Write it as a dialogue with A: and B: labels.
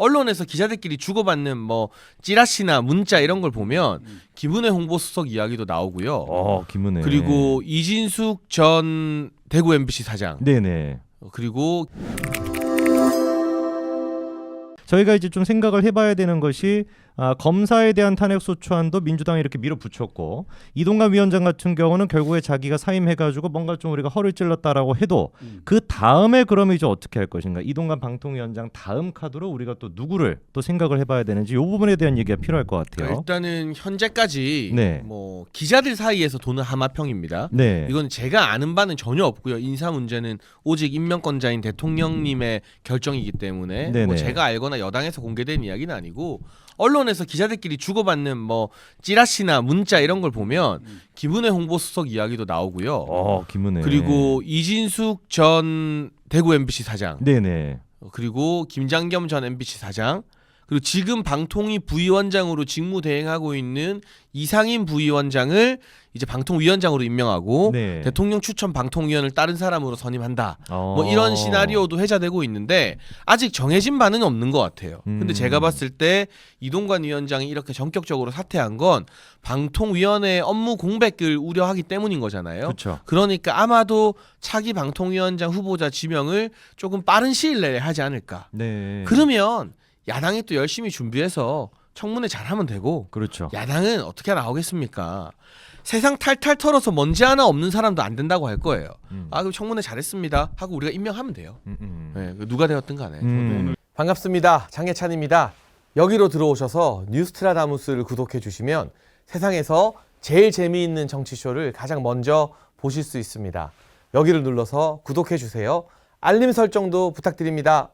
A: 언론에서 기자들끼리 주고받는 뭐 찌라시나 문자 이런 걸 보면 김은혜 홍보수석 이야기도 나오고요.
B: 어, 김은혜.
A: 그리고 이진숙 전 대구 MBC 사장
B: 네네.
A: 그리고
B: 저희가 이제 좀 생각을 해봐야 되는 것이 아, 검사에 대한 탄핵 소추안도 민주당이 이렇게 밀어붙였고 이동관 위원장 같은 경우는 결국에 자기가 사임해가지고 뭔가 좀 우리가 허를 찔렀다라고 해도 그 다음에 그러면 이제 어떻게 할 것인가 이동관 방통위원장 다음 카드로 우리가 또 누구를 또 생각을 해봐야 되는지 이 부분에 대한 얘기가 필요할 것 같아요.
A: 일단은 현재까지
B: 네.
A: 뭐 기자들 사이에서 도는 하마평입니다.
B: 네.
A: 이건 제가 아는 바는 전혀 없고요. 인사 문제는 오직 임명권자인 대통령님의 결정이기 때문에. 뭐 제가 알거나 여당에서 공개된 이야기는 아니고 언론에서 기자들끼리 주고받는 뭐 찌라시나 문자 이런 걸 보면 김은혜 홍보수석 이야기도 나오고요.
B: 어, 김은혜.
A: 그리고 이진숙 전 대구 MBC 사장
B: 네네.
A: 그리고 김장겸 전 MBC 사장 그리고 지금 방통위 부위원장으로 직무 대행하고 있는 이상인 부위원장을 이제 방통위원장으로 임명하고
B: 네.
A: 대통령 추천 방통위원을 다른 사람으로 선임한다.
B: 어.
A: 뭐 이런 시나리오도 회자되고 있는데 아직 정해진 바는 없는 것 같아요.
B: 음.
A: 근데 제가 봤을 때 이동관 위원장이 이렇게 전격적으로 사퇴한 건 방통위원회 업무 공백을 우려하기 때문인 거잖아요.
B: 그렇죠.
A: 그러니까 아마도 차기 방통위원장 후보자 지명을 조금 빠른 시일 내에 하지 않을까.
B: 네.
A: 그러면 야당이 또 열심히 준비해서 청문회 잘하면 되고
B: 그렇죠.
A: 야당은 어떻게 나오겠습니까? 세상 탈탈 털어서 먼지 하나 없는 사람도 안 된다고 할 거예요.
B: 음.
A: 아 그럼 청문회 잘했습니다 하고 우리가 임명하면 돼요.
B: 음, 음.
A: 네, 누가 되었든 간에.
B: 음.
A: 반갑습니다. 장혜찬입니다. 여기로 들어오셔서 뉴스트라다무스를 구독해 주시면 세상에서 제일 재미있는 정치쇼를 가장 먼저 보실 수 있습니다. 여기를 눌러서 구독해 주세요. 알림 설정도 부탁드립니다.